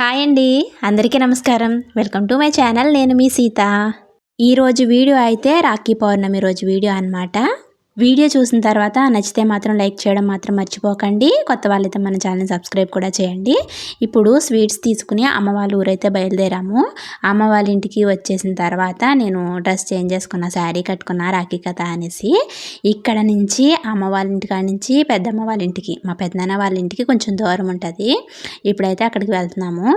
Hi అండి. అందరికీ నమస్కారం. Welcome to my channel. నేను మీ సీత. ఈరోజు వీడియో అయితే రాఖీ పౌర్ణమి రోజు వీడియో అనమాట వీడియో చూసిన తర్వాత నచ్చితే మాత్రం లైక్ చేయడం మాత్రం మర్చిపోకండి. కొత్త వాళ్ళైతే మన ఛానల్ సబ్స్క్రైబ్ కూడా చేయండి. ఇప్పుడు స్వీట్స్ తీసుకుని అమ్మ వాళ్ళ ఊరైతే బయలుదేరాము. అమ్మ వాళ్ళ ఇంటికి వచ్చేసిన తర్వాత నేను డ్రెస్ చేంజ్ చేసుకున్న శారీ కట్టుకున్న రాఖీ కథ అనేసి. ఇక్కడ నుంచి అమ్మ వాళ్ళ ఇంటికాడ నుంచి పెద్దమ్మ వాళ్ళ ఇంటికి మా పెద్దనాన్న వాళ్ళ ఇంటికి కొంచెం దూరం ఉంటుంది. ఇప్పుడైతే అక్కడికి వెళ్తున్నాము.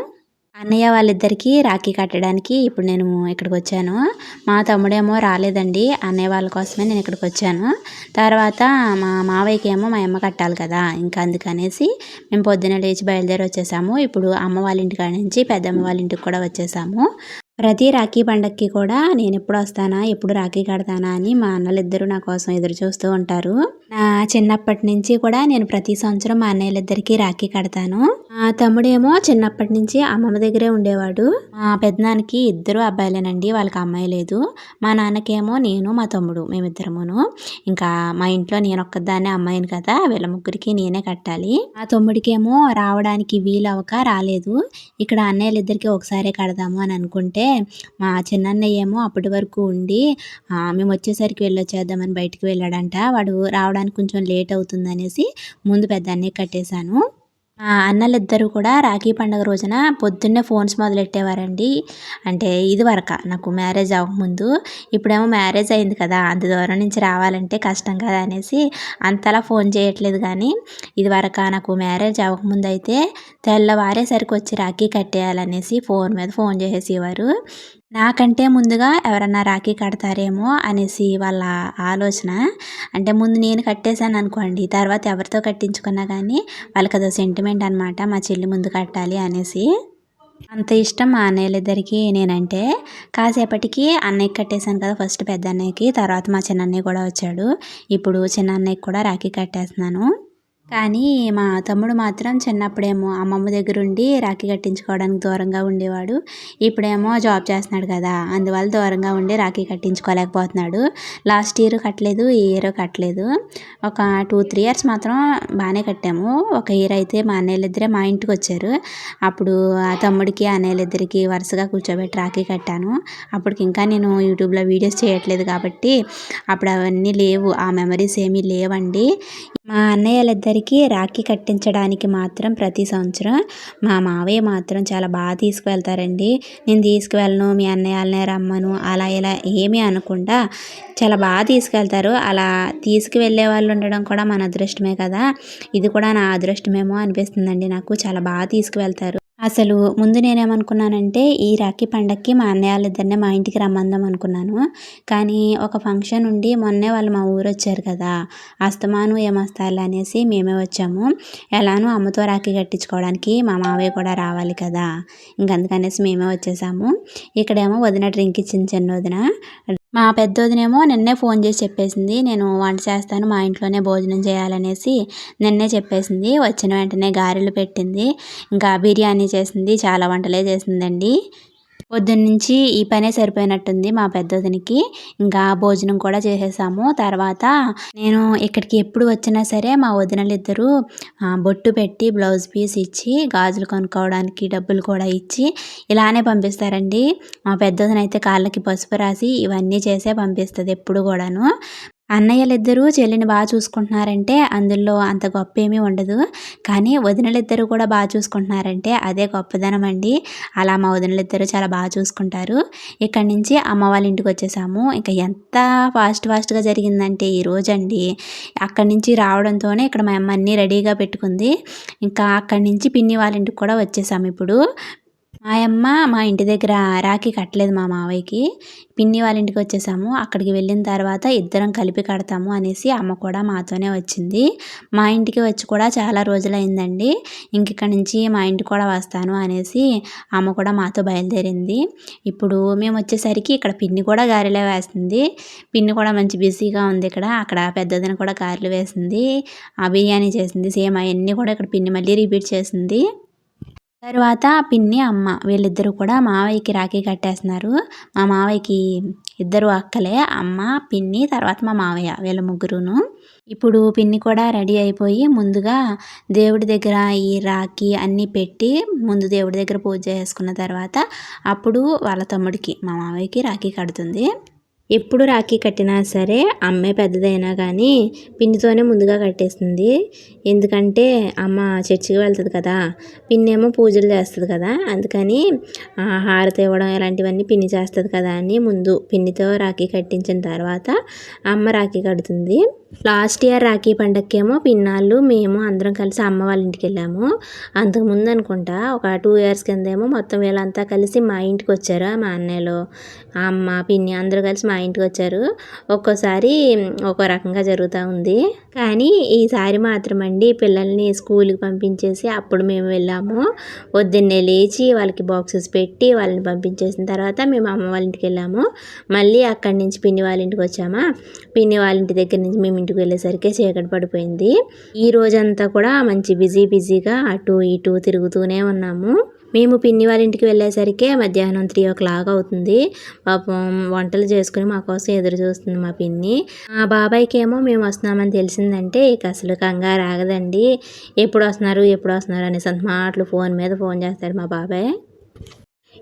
అన్నయ్య వాళ్ళిద్దరికీ రాఖీ కట్టడానికి ఇప్పుడు నేను ఇక్కడికి వచ్చాను మా తమ్ముడేమో రాలేదండి. అన్నయ్య వాళ్ళ కోసమే నేను ఇక్కడికి వచ్చాను తర్వాత మా మావయ్యకి ఏమో మా అమ్మ కట్టాలి కదా ఇంకా అందుకనేసి మేము పొద్దున లేచి బయలుదేరి వచ్చేసాము ఇప్పుడు అమ్మ వాళ్ళ ఇంటికాడ నుంచి పెద్దమ్మ వాళ్ళ ఇంటికి కూడా వచ్చేసాము. ప్రతి రాఖీ పండక్కి కూడా నేను ఎప్పుడు వస్తానా ఎప్పుడు రాఖీ కడతానా అని మా అన్నలిద్దరూ నా కోసం ఎదురు చూస్తూ ఉంటారు. నా చిన్నప్పటి నుంచి కూడా నేను ప్రతి సంవత్సరం మా అన్నయ్యలిద్దరికీ రాఖీ కడతాను. మా తమ్ముడేమో చిన్నప్పటి నుంచి అమ్మమ్మ దగ్గరే ఉండేవాడు. మా పెద్దనానికి ఇద్దరు అబ్బాయిలేనండి వాళ్ళకి అమ్మాయి లేదు. మా నాన్నకేమో నేను మా తమ్ముడు మేమిద్దరమును. ఇంకా మా ఇంట్లో నేను ఒక్కదాన్నే అమ్మాయిని కదా వీళ్ళ ముగ్గురికి నేనే కట్టాలి. మా తమ్ముడికేమో రావడానికి వీలవక రాలేదు. ఇక్కడ అన్నయ్యలిద్దరికి ఒకసారి కడదాము అని అనుకుంటే మా చిన్నన్నయ్య ఏమో అప్పటి వరకు ఉండి మేము వచ్చేసరికి వెళ్ళొచ్చేద్దామని బయటికి వెళ్ళాడంట. వాడు రావడానికి కొంచెం లేట్ అవుతుంది అనేసి ముందు పెద్ద అన్నయ్య కట్టేశాను. అన్నలిద్దరూ కూడా రాఖీ పండుగ రోజున పొద్దున్నే ఫోన్స్ మొదలెట్టేవారండి. అంటే ఇది వరక నాకు మ్యారేజ్ అవ్వకముందు. ఇప్పుడేమో మ్యారేజ్ అయింది కదా అంత దూరం నుంచి రావాలంటే కష్టం కదా అనేసి అంతలా ఫోన్ చేయట్లేదు కానీ ఇది వరక నాకు మ్యారేజ్ అవ్వకముందు అయితే తెల్లవారేసరికి వచ్చి రాఖీ కట్టేయాలనేసి ఫోన్ మీద ఫోన్ చేసేసేవారు. నాకంటే ముందుగా ఎవరన్నా రాఖీ కడతారేమో అనేసి వాళ్ళ ఆలోచన. అంటే ముందు నేను కట్టేశాను అనుకోండి తర్వాత ఎవరితో కట్టించుకున్నా కానీ వాళ్ళకి అదో సెంటిమెంట్ అనమాట మా చెల్లి ముందు కట్టాలి అనేసి. అంత ఇష్టం మా అన్నయ్యలిద్దరికీ నేనంటే. కాసేపటికి అన్నయ్యకి కట్టేశాను కదా ఫస్ట్ పెద్ద అన్నయ్యకి తర్వాత మా చిన్న అన్నయ్య కూడా వచ్చాడు. ఇప్పుడు చిన్న అన్నయ్యకి కూడా రాఖీ కట్టేస్తున్నాను. కానీ మా తమ్ముడు మాత్రం చిన్నప్పుడేమో అమ్మమ్మ దగ్గర ఉండి రాఖీ కట్టించుకోవడానికి దూరంగా ఉండేవాడు. ఇప్పుడేమో జాబ్ చేస్తున్నాడు కదా అందువల్ల దూరంగా ఉండి రాఖీ కట్టించుకోలేకపోతున్నాడు. లాస్ట్ ఇయర్ కట్టలేదు ఈ ఇయర్ కట్టలేదు. ఒక టూ త్రీ ఇయర్స్ మాత్రం బాగానే కట్టాము. ఒక ఇయర్ అయితే మా అన్నయ్యలిద్దరే మా ఇంటికి వచ్చారు అప్పుడు ఆ తమ్ముడికి అన్నయ్యలిద్దరికి వరుసగా కూర్చోబెట్టి రాఖీ కట్టాను. అప్పటికి ఇంకా నేను యూట్యూబ్లో వీడియోస్ చేయట్లేదు కాబట్టి అప్పుడు అవన్నీ లేవు ఆ మెమరీస్ ఏమీ లేవండి. మా అన్నయ్యలిద్దరికీ రాఖీ కట్టించడానికి మాత్రం ప్రతి సంవత్సరం మా మావయ్య మాత్రం చాలా బాగా తీసుకువెళ్తారండి. నేను తీసుకువెళ్ళను మీ అన్నయ్య రమ్మను అలా ఇలా ఏమీ అనకుండా చాలా బాగా తీసుకెళ్తారు అలా తీసుకువెళ్ళే వాళ్ళు ఉండడం కూడా మన అదృష్టమే కదా. ఇది కూడా నా అదృష్టమేమో అనిపిస్తుందండి నాకు. చాలా బాగా తీసుకువెళ్తారు. అసలు ముందు నేనేమనుకున్నానంటే ఈ రాఖీ పండగకి మా అన్నయ్య వాళ్ళిద్దరినే మా ఇంటికి రమ్మందాం అనుకున్నాను. కానీ ఒక ఫంక్షన్ ఉండి మొన్నే వాళ్ళు మా ఊరు వచ్చారు కదా అస్తమాను ఏమొస్తారు అనేసి మేమే వచ్చాము. ఎలానో అమ్మతో రాఖీ కట్టించుకోవడానికి మా మావయ్య కూడా రావాలి కదా ఇంకందుకనేసి మేమే వచ్చేసాము. ఇక్కడేమో వదిన డ్రింక్ ఇచ్చింది చిన్న వదిన మా పెద్దోదినేమో నిన్నే ఫోన్ చేసి చెప్పేసింది నేను వంట చేస్తాను మా ఇంట్లోనే భోజనం చేయాలనేసి నిన్నే చెప్పేసింది వచ్చిన వెంటనే గారెలు పెట్టింది ఇంకా బిర్యానీ చేసింది చాలా వంటలే చేసిందండి. పొద్దున్నుంచి ఈ పనే సరిపోయినట్టుంది మా పెద్దదినికి. ఇంకా భోజనం కూడా చేసేసాము. తర్వాత నేను ఇక్కడికి ఎప్పుడు వచ్చినా సరే మా వదినలు ఇద్దరు బొట్టు పెట్టి బ్లౌజ్ పీస్ ఇచ్చి గాజులు కొనుక్కోవడానికి డబ్బులు కూడా ఇచ్చి ఇలానే పంపిస్తారండి. మా పెద్దదినైతే కాళ్ళకి పసుపు రాసి ఇవన్నీ చేసే పంపిస్తుంది ఎప్పుడు కూడాను. అన్నయ్యలిద్దరూ చెల్లిని బాగా చూసుకుంటున్నారంటే అందులో అంత గొప్ప ఏమీ ఉండదు. కానీ వదినలిద్దరూ కూడా బాగా చూసుకుంటున్నారంటే అదే గొప్పదనం అండి అలా మా వదినలిద్దరూ చాలా బాగా చూసుకుంటారు. ఇక్కడి నుంచి అమ్మ వాళ్ళ ఇంటికి వచ్చేసాము. ఇంకా ఎంత ఫాస్ట్ ఫాస్ట్గా జరిగిందంటే ఈ రోజండి. అక్కడి నుంచి రావడంతోనే ఇక్కడ మా అమ్మ అన్నీ రెడీగా పెట్టుకుంది. ఇంకా అక్కడి నుంచి పిన్ని వాళ్ళ ఇంటికి కూడా వచ్చేసాము ఇప్పుడు. మాయమ్మ మా ఇంటి దగ్గర రాఖీ కట్టలేదు మా మావయ్యకి. పిన్ని వాళ్ళ ఇంటికి వచ్చేసాము. అక్కడికి వెళ్ళిన తర్వాత ఇద్దరం కలిపి కడతాము అనేసి అమ్మ కూడా మాతోనే వచ్చింది. మా ఇంటికి వచ్చి కూడా చాలా రోజులైందండి. ఇంక ఇక్కడ నుంచి మా ఇంటికి కూడా వస్తాను అనేసి అమ్మ కూడా మాతో బయలుదేరింది. ఇప్పుడు మేము వచ్చేసరికి ఇక్కడ పిన్ని కూడా గారెలే వేస్తుంది. పిన్ని కూడా మంచి బిజీగా ఉంది ఇక్కడ. అక్కడ పెద్దదని కూడా గారెలు వేసింది. ఆ బిర్యానీ చేసింది. సేమ్ అవన్నీ కూడా ఇక్కడ పిన్ని మళ్ళీ రిపీట్ చేసింది. తర్వాత పిన్ని అమ్మ వీళ్ళిద్దరూ కూడా మావయ్యకి రాఖీ కట్టేస్తున్నారు. మా మావయ్యకి ఇద్దరు అక్కలే అమ్మ పిన్ని తర్వాత మా మావయ్య వీళ్ళ ముగ్గురును. ఇప్పుడు పిన్ని కూడా రెడీ అయిపోయి ముందుగా దేవుడి దగ్గర ఈ రాఖీ అన్నీ పెట్టి ముందు దేవుడి దగ్గర పూజ చేసుకున్న తర్వాత అప్పుడు వాళ్ళ తమ్ముడికి మా మావయ్యకి రాఖీ కడుతుంది. ఎప్పుడు రాఖీ కట్టినా సరే అమ్మే పెద్దదైనా కానీ పిన్నితోనే ముందుగా కట్టేస్తుంది. ఎందుకంటే అమ్మ చర్చికి వెళ్తుంది కదా పిన్నేమో పూజలు చేస్తుంది కదా అందుకని హారతి ఇవ్వడం ఇలాంటివన్నీ పిన్ని చేస్తుంది కదా అని ముందు పిన్నితో రాఖీ కట్టించిన తర్వాత అమ్మ రాఖీ కడుతుంది. లాస్ట్ ఇయర్ రాఖీ పండగకేమో పిన్నాళ్ళు మేము అందరం కలిసి అమ్మ వాళ్ళ ఇంటికి వెళ్ళాము. అంతకుముందు అనుకుంటా ఒక టూ ఇయర్స్ కిందేమో మొత్తం వీళ్ళంతా కలిసి మా ఇంటికి వచ్చారు మా అన్నయ్యలు. అమ్మ పిన్ని అందరూ కలిసి మా ఇంటికి వచ్చారు ఒక్కోసారి ఒక్కో రకంగా జరుగుతూ ఉంది. కానీ ఈసారి మాత్రం అండి పిల్లల్ని స్కూల్కి పంపించేసి అప్పుడు మేము వెళ్ళాము. పొద్దున్నే లేచి వాళ్ళకి బాక్సెస్ పెట్టి వాళ్ళని పంపించేసిన తర్వాత మేము అమ్మ వాళ్ళ ఇంటికి వెళ్ళాము. మళ్ళీ అక్కడి నుంచి పిన్ని వాళ్ళ ఇంటికి వచ్చామా పిన్ని వాళ్ళ ఇంటి దగ్గర నుంచి మేము ఇంటికి వెళ్ళేసరికి చీకటి పడిపోయింది. ఈ రోజంతా కూడా మంచి బిజీ బిజీగా అటు ఇటు తిరుగుతూనే ఉన్నాము. మేము పిన్ని వాళ్ళ ఇంటికి వెళ్ళేసరికి మధ్యాహ్నం త్రీ ఓ క్లాక్ అవుతుంది. పాపం వంటలు చేసుకుని మా కోసం ఎదురు చూస్తుంది మా పిన్ని. మా బాబాయ్కి ఏమో మేము వస్తున్నామని తెలిసిందంటే ఇక అసలు కంగారు ఆగదండి. ఎప్పుడు వస్తున్నారు ఎప్పుడు వస్తున్నారు అనేసి మాటలు ఫోన్ మీద ఫోన్ చేస్తాడు మా బాబాయ్.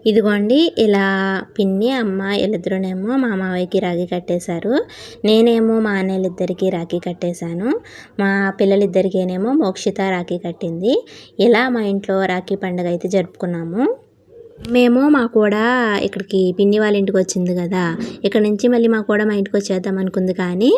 ఇదిగోండి ఇలా పిన్ని అమ్మ వీళ్ళిద్దరునేమో మా మావయ్యకి రాఖీ కట్టేశారు. నేనేమో మా అన్నయ్యలిద్దరికి రాఖీ కట్టేశాను. మా పిల్లలిద్దరికేనేమో మోక్షిత రాఖీ కట్టింది. ఇలా మా ఇంట్లో రాఖీ పండుగ అయితే జరుపుకున్నాము? మేము మా కూడా ఇక్కడికి పిన్ని వాళ్ళ ఇంటికి వచ్చింది కదా. ఇక్కడ నుంచి మళ్ళీ మా కూడా మా ఇంటికి వచ్చేద్దాం అనుకుంది కానీ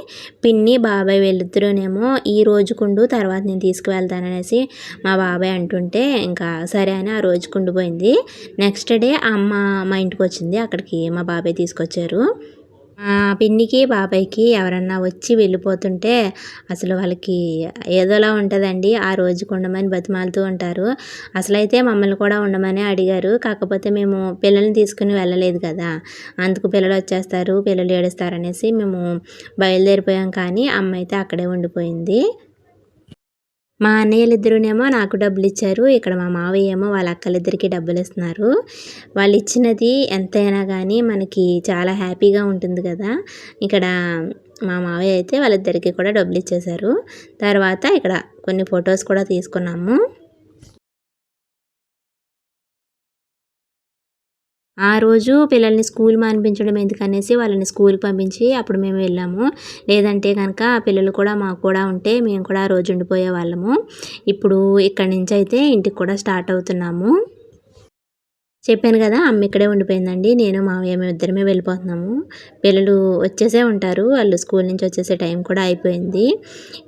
పిన్ని బాబాయ్ వీళ్ళిద్దరూనేమో ఈ రోజుకుండు తర్వాత నేను తీసుకువెళ్తాననేసి మా బాబాయ్ అంటుంటే ఇంకా సరే అని ఆ రోజుకుండు పోయింది. నెక్స్ట్ డే అమ్మ మా ఇంటికి వచ్చింది. అక్కడికి మా బాబాయ్ తీసుకొచ్చారు. పిన్నికి బాబాయ్కి ఎవరన్నా వచ్చి వెళ్ళిపోతుంటే అసలు వాళ్ళకి ఏదోలా ఉంటుందండి. ఆ రోజుకు ఉండమని బతిమాలుతూ ఉంటారు. అసలైతే మమ్మల్ని కూడా ఉండమని అడిగారు. కాకపోతే మేము పిల్లల్ని తీసుకుని వెళ్ళలేదు కదా. అందుకు పిల్లలు వచ్చేస్తారు పిల్లలు ఏడుస్తారనేసి మేము బయలుదేరిపోయాం. కానీ అమ్మ అయితే అక్కడే ఉండిపోయింది. మా అన్నయ్యలిద్దరూనేమో నాకు డబ్బులు ఇచ్చారు ఇక్కడ మా మావయ్య ఏమో వాళ్ళ అక్కలిద్దరికీ డబ్బులు ఇస్తున్నారు వాళ్ళు ఇచ్చినది ఎంతైనా కానీ మనకి చాలా హ్యాపీగా ఉంటుంది కదా. ఇక్కడ మా మావయ్య అయితే వాళ్ళిద్దరికీ కూడా డబ్బులు ఇచ్చేశారు తర్వాత ఇక్కడ కొన్ని ఫొటోస్ కూడా తీసుకున్నాము. ఆ రోజు పిల్లల్ని స్కూల్ మానిపించడం ఎందుకనేసి వాళ్ళని స్కూల్కి పంపించి అప్పుడు మేము వెళ్ళాము. లేదంటే కనుక పిల్లలు కూడా మాకు కూడా ఉంటే మేము కూడా ఆ రోజు ఉండిపోయే వాళ్ళము. ఇప్పుడు ఇక్కడి నుంచి అయితే ఇంటికి కూడా స్టార్ట్ అవుతున్నాము. చెప్పాను కదా అమ్మ ఇక్కడే ఉండిపోయిందండి. నేను మావయ్య మేము ఇద్దరమే వెళ్ళిపోతున్నాము. పిల్లలు వచ్చేసే ఉంటారు. వాళ్ళు స్కూల్ నుంచి వచ్చేసే టైం కూడా అయిపోయింది.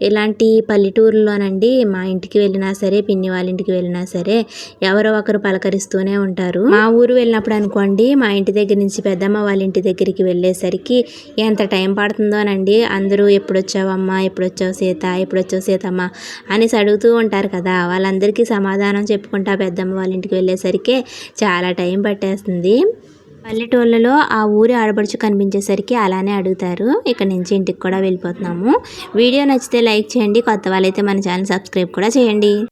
ఇలాంటి పల్లెటూరులోనండి మా ఇంటికి వెళ్ళినా సరే పిన్ని వాళ్ళ ఇంటికి వెళ్ళినా సరే ఎవరో ఒకరు పలకరిస్తూనే ఉంటారు. మా ఊరు వెళ్ళినప్పుడు అనుకోండి మా ఇంటి దగ్గర నుంచి పెద్దమ్మ వాళ్ళ ఇంటి దగ్గరికి వెళ్ళేసరికి ఎంత టైం పడుతుందోనండి. అందరూ ఎప్పుడు వచ్చావమ్మా ఎప్పుడు వచ్చావు సీత? ఎప్పుడు వచ్చావు సీతమ్మ? అనేసి అడుగుతూ ఉంటారు కదా. వాళ్ళందరికీ సమాధానం చెప్పుకుంటా పెద్దమ్మ వాళ్ళ ఇంటికి వెళ్ళేసరికి చాలా చాలా టైం పట్టేస్తుంది. పల్లెటూళ్ళలో ఆ ఊరి ఆడపడుచు కనిపించేసరికి అలానే అడుగుతారు. ఇక్కడ నుంచి ఇంటికి కూడా వెళ్ళిపోతున్నాము. వీడియో నచ్చితే లైక్ చేయండి. కొత్త వాళ్ళైతే మన ఛానల్ సబ్స్క్రైబ్ కూడా చేయండి.